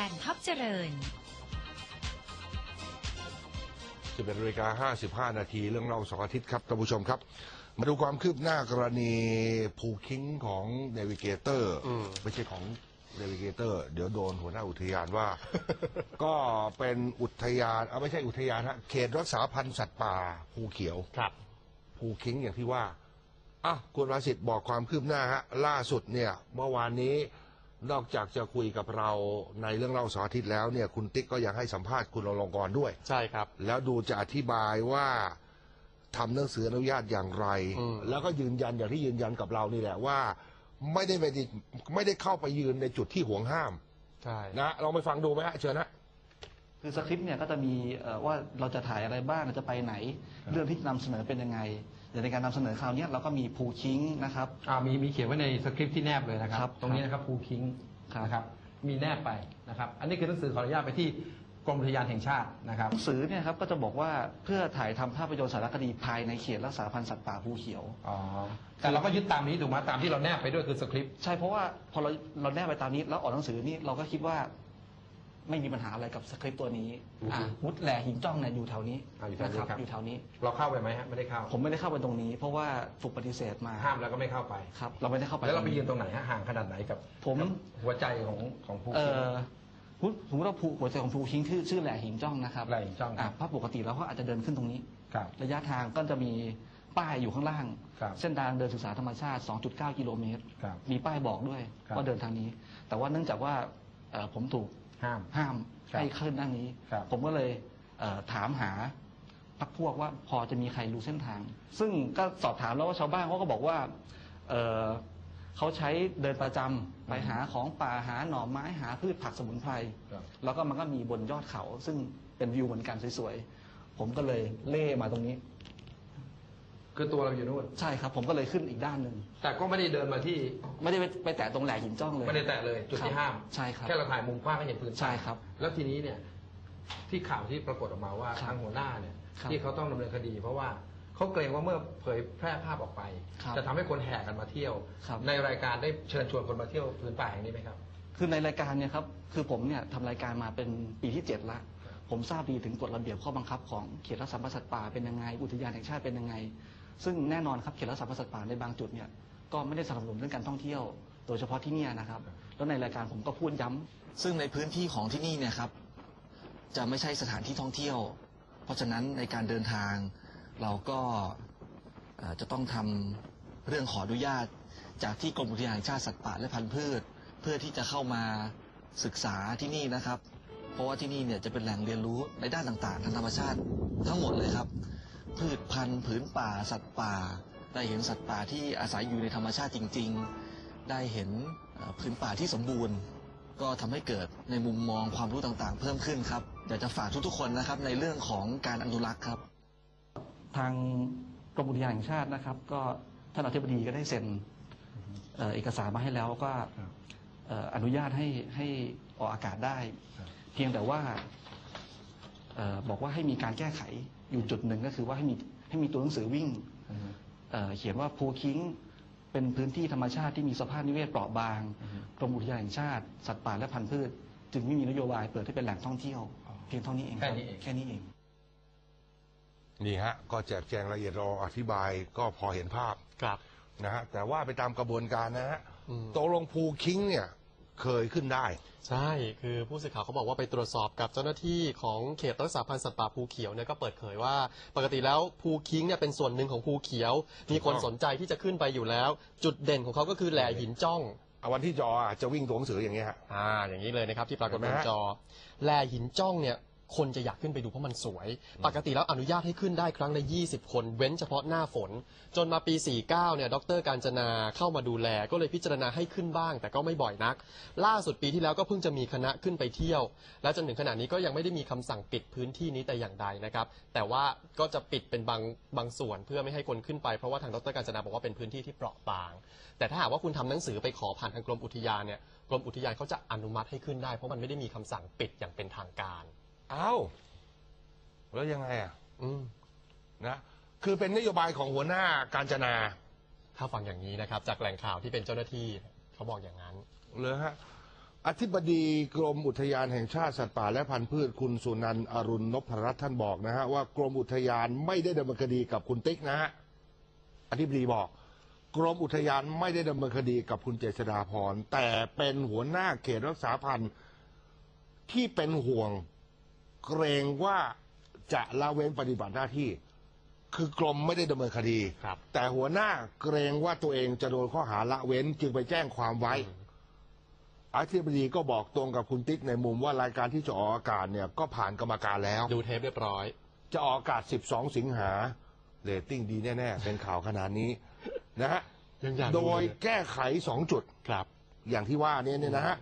วน ท็อปเจริญ 11นาฬิกา55 นาที เรื่องเล่าสองอาทิตย์ครับท่านผู้ชมครับ มาดูความคืบหน้ากรณีภูกคิงของเนวิเกเตอร์ ไม่ใช่ของเนวิเกเตอร์ เดี๋ยวโดนหัวหน้าอุทยานว่า ก็เป็นอุทยานเอาไม่ใช่อุทยานฮะเขตรักษาพันธุ์สัตว์ป่าภูเขียวครับภูคิงอย่างที่ว่าอะคุณวาสิทธิ์บอกความคืบหน้าฮะล่าสุดเนี่ย เมื่อวานนี้ นอกจากจะคุยกับเราในเรื่องเล่าเสองอาทิตย์แล้วเนี่ยคุณติ๊กก็ยังให้สัมภาษณ์คุณอลงกรณ์ด้วย ใช่ครับ แล้วดูจะอธิบายว่าทำหนังสืออนุญาตอย่างไร อืม แล้วก็ยืนยันอย่างที่ยืนยันกับเรานี่แหละว่า ไม่ได้ไม่ได้ไม่ได้เข้าไปยืนในจุดที่ห่วงห้ามใช่ นะลองไปฟังดูไหมฮะเชิญนะ คือสคริปต์เนี่ยก็จะมีเอ่อว่าเราจะถ่ายอะไรบ้างเราจะไปไหน เรื่องที่จะนำเสนอเป็นยังไงอย่างในการนำเสนอคราวเนี้ยเราก็มีภูคิงนะครับ อ่ามีมีเขียนไว้ในสคริปต์ที่แนบเลยนะคครัรับ บตรงนี้นะครับภูคิงครับ นะครับ มีแนบไปนะครับ อันนี้คือหนังสือขออนุญาตไปที่กรมอุทยานแห่งชาตินะครับ หนังสือเนี่ยครับก็จะบอกว่าเพื่อถ่ายทำภาพยนตร์สารคดีภายในเขตรักษาพันธุ์สัตว์ป่าภูเขียว อ๋อ แต่เราก็ยึดตามนี้ถูกไหมตามที่เราแนบไปด้วยคือสคริปต์ ใช่เพราะว่าพอเราเราแนบไปตามนี้แล้วออกหนังสือนี่เราก็คิดว่า ไม่มีปัญหาอะไรกับสคริปต์ตัวนี้อ่ามุดแหล่หินจ้องเนี่ยอยู่แถวนี้อ่าอยู่แถวนี้นะครับ อยู่แถวนี้ เราเข้าไปไหมฮะไม่ได้เข้า ผมไม่ได้เข้าไปตรงนี้ เพราะว่าถูกปฏิเสธมาห้ามแล้วก็ไม่เข้าไป ครับ เราไม่ได้เข้าไปแล้วเราไปยืนตรงไหนฮะห่างขนาดไหนกับผมกับหัวใจของของภูเอคิงอสมมุติสมมติว่าภูหัวใจของภูคิงชื่อชื่อแหล่หินจ้องนะครับแหล่หินจ้องอะภาพปกติเราก็อาจจะเดินขึ้นตรงนี้ ครับ ระยะทางก็จะมีป้ายอยู่ข้างล่าง ครับ เส้นทางเดินศึกษาธรรมชาติ 2.9 กิโลเมตร ครับ มีป้ายบอกด้วยครับ ว่าเดินทางนี้ แต่ว่าเนื่องจากว่าเอ่อผมถูก ห้ามห้ามครับให้ขึ้นด้านนี้ ครับ ผมก็เลยเอ่อถามหาพักพวกว่าพอจะมีใครรู้เส้นทาง ซึ่งก็สอบถามแล้วว่าชาวบ้านเขาก็บอกว่าเอ่อเขาใช้เดินประจำไปหาของป่าหาหน่อไม้หาพืชผักสมุนไพร ครับ แล้วก็มันก็มีบนยอดเขา ซึ่งเป็นวิวเหมือนกันสวยๆ ผมก็เลยเล่มาตรงนี้ คือตัวเราอยู่นู่นใช่ครับ ผมก็เลยขึ้นอีกด้านหนึ่งแต่ก็ไม่ได้เดินมาที่ไม่ได้ไปไปแตะตรงแหล่หินจ้องเลยไม่ได้แตะเลยจุดที่ครับห้ามใช่ครับแค่เราถ่ายมุมกว้างให้เห็นพื้นใช่ครับ แล้วทีนี้เนี่ยที่ข่าวที่ปรากฏออกมาว่าครับทางหัวหน้าเนี่ยครับที่เขาต้องดำเนินคดี เพราะว่าเขาเกรงว่าเมื่อเผยแพร่ภาพออกไปครับจะทำให้คนแห่กันมาเที่ยวครับในรายการได้เชิญชวนคนมาเที่ยวพื้นป่าแห่งนี้ไหมครับ คือในรายการเนี่ยครับคือผมเนี่ยทำรายการมาเป็นปีที่เจ็ดละผมทราบดีถึงกฎระเบียบข้อบังคับของเขตรักษาพันธุ์สัตว์ป่าเป็นยังไง อุทยานแห่งชาติเป็นยังไง ซึ่งแน่นอนครับเขตรักษาพันธุ์สัตว์ป่าในบางจุดเนี่ยก็ไม่ได้สนับสนุนเรื่องการท่องเที่ยว โดยเฉพาะที่เนี่ยนะครับ แล้วในรายการผมก็พูดย้ำ ซึ่งในพื้นที่ของที่นี่เนี่ยครับ จะไม่ใช่สถานที่ท่องเที่ยว เพราะฉะนั้นในการเดินทางเราก็เอ่อจะต้องทำเรื่องขออนุญาต จากที่กรมอุทยานแห่งชาติสัตว์ป่าและพันธุ์พืช เพื่อที่จะเข้ามาศึกษาที่นี่นะครับ เพราะว่าที่นี่เนี่ยจะเป็นแหล่งเรียนรู้ในด้านต่างๆทางธรรมชาติทั้งหมดเลยครับ พืชพันธุ์ผืนป่า สัตว์ป่า ได้เห็นสัตว์ป่าที่อาศัยอยู่ในธรรมชาติจริง ๆ ได้เห็นเอ่อผืนป่าที่สมบูรณ์ ก็ทำให้เกิดในมุมมองความรู้ต่างๆ เพิ่มขึ้นครับอยากจะฝากทุกๆคนนะครับในเรื่องของการอนุรักษ์ครับ ทางกรมอุทยานแห่งชาตินะครับ ก็ท่านอธิบดีก็ได้เซ็นเอ่อเอกสารมาให้แล้วก็เอ่ออนุญาตให้ให้ออกอากาศได้ เพียงแต่ว่าเอ่อบอกว่าให้มีการแก้ไข อยู่จุดหนึ่งก็คือว่าให้มีให้มีตัวหนังสือวิ่งเอ่อเขียนว่าภูคิงเป็นพื้นที่ธรรมชาติที่มีสภาพนิเวศเปราะบางกรมอุทยานแห่งชาติ สัตว์ป่าและพันธุ์พืช จึงไม่มีนโยบายเปิดให้เป็นแหล่งท่องเที่ยวเพียงเท่านี้เองรับแค่นี้เองแค่นี้เอง นี่ฮะ ก็แจกแจงรายละเอียดรออธิบายก็พอเห็นภาพครับนะฮะแต่ว่าไปตามกระบวนการนะฮะอืมตกลงภูคิงเนี่ย เคยขึ้นได้ ใช่ คือผู้สื่อข่าวเขาบอกว่าไปตรวจสอบกับเจ้าหน้าที่ของเขตรักษาพันธุ์สัตว์ป่าภูเขียวเนี่ยก็เปิดเผยว่า ปกติแล้วภูคิงเนี่ยเป็นส่วนหนึ่งของภูเขียว มีคนสนใจที่จะขึ้นไปอยู่แล้ว จุดเด่นของเขาก็คือแหล่หินจ้องเอาวันที่จออะจะวิ่งตัวหนังสืออย่างเงี้ยฮะอ่าอย่างนี้เลยนะครับที่ปรากฏบเห็นนไหมฮะจอแลหินจ้องเนี่ย คนจะอยากขึ้นไปดูเพราะมันสวย ปกติแล้วอนุญาตให้ขึ้นได้ครั้งละ 20 คน เว้นเฉพาะหน้าฝน จนมาปี 49 เนี่ยดรการจนาเข้ามาดูแล ก็เลยพิจารณาให้ขึ้นบ้าง แต่ก็ไม่บ่อยนัก ล่าสุดปีที่แล้วก็เพิ่งจะมีคณะขึ้นไปเที่ยว และจนถึงขณะนี้ก็ยังไม่ได้มีคำสั่งปิดพื้นที่นี้แต่อย่างใดนะครับ แต่ว่าก็จะปิดเป็นบางบางส่วนเพื่อไม่ให้คนขึ้นไปเพราะว่าทางดรการจนาบอกว่าเป็นพื้นที่ที่เปราะบาง แต่ถ้าหากว่าคุณทำหนังสือไปขอผ่านทางกรมอุทยานเนี่ยกรมอุทยานเขาจะอนุมัติให้ขึ้นได้เพราะมันไม่ได้มีคำสั่งปิดอย่างเป็นทางการเอ้าแล้วยังไงอะ อืมนะคือเป็นนโยบายของหัวหน้าการจนา ถ้าฟังอย่างนี้นะครับ จากแหล่งข่าวที่เป็นเจ้าหน้าที่เขาบอกอย่างนั้นเลยฮะอธิบดีกรมอุทยานแห่งชาติสัตว์ป่าและพันธุ์พืชคุณสุนันท์อรุณนพรัตน์ท่านบอกนะฮะว่ากรมอุทยานไม่ได้ดำเนินคดีกับคุณติ๊กนะฮะอธิบดีบอก กรมอุทยานไม่ได้ดำเนินคดีกับคุณเจษฎาพรแต่เป็นหัวหน้าเขตรักษาพันธุ์ที่เป็นห่วง เกรงว่าจะละเว้นปฏิบัติหน้าที่ คือกรมไม่ได้ดำเนินคดี ครับ แต่หัวหน้าเกรงว่าตัวเองจะโดนข้อหาละเว้นจึงไปแจ้งความไว้ อธิบดีก็บอกตรงกับคุณติ๊กในมุมว่ารายการที่จะออกอากาศเนี่ยก็ผ่านกรรมการแล้ว ดูเทปเรียบร้อย จะออกอากาศ 12 สิงหาเรตติ้งดีแน่ ๆ เป็นข่าวขนาดนี้ นะฮะ ยังอยากดูโดยเลยแก้ไข 2 จุด ครับ อย่างที่ว่าเนี่ยเนี่ยนะฮะ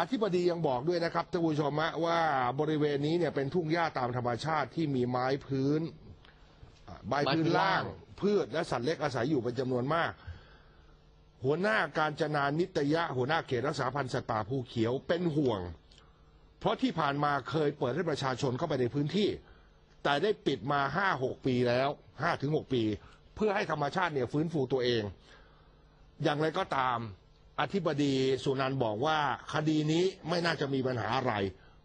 อธิบดียังบอกด้วยนะครับท่านผู้ชมะว่าบริเวณนี้เนี่ยเป็นทุ่งหญ้าตามธรรมชาติที่มีไม้พื้นใบพื้นล่าง พืชและสัตว์เล็กอาศัยอยู่เป็นจำนวนมาก หัวหน้าการจนานิตยะ หัวหน้าเขตรักษาพันธุ์สัตว์ป่าภูเขียวเป็นห่วง เพราะที่ผ่านมาเคยเปิดให้ประชาชนเข้าไปในพื้นที่ แต่ได้ปิดมาห้าหกปีแล้วห้าถึงหกปี เพื่อให้ธรรมชาติเนี่ยฟื้นฟูตัวเอง อย่างไรก็ตาม อธิบดีสุนันท์บอกว่าคดีนี้ไม่น่าจะมีปัญหาอะไร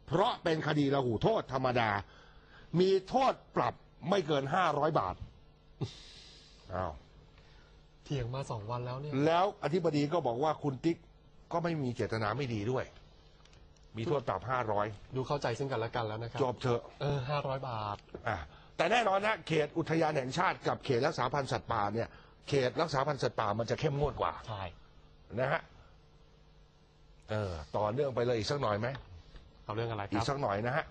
เพราะเป็นคดีระหูโทษธรรมดา มีโทษปรับไม่เกินห้าร้อยบาทอ้าวเถียงมาสองวันแล้วเนี่ย แล้วอธิบดีก็บอกว่าคุณติ๊กก็ไม่มีเจตนาไม่ดีด้วย มีโทษปรับห้าร้อยดูเข้าใจซึ่งกันและกันแล้วนะครับจบเถอะเออห้าร้อยบาทอะแต่แน่นอนนะเขตอุทยานแห่งชาติกับเขตรักษาพันธุ์สัตว์ป่าเนี่ย เขตรักษาพันธุ์สัตว์ป่ามันจะเข้มงวดกว่าใช่ นะฮะเออต่อเนื่องไปเลยอีกสักหน่อยไหมเอาเรื่องอะไรคอีรักบ สักหน่อยนะฮะ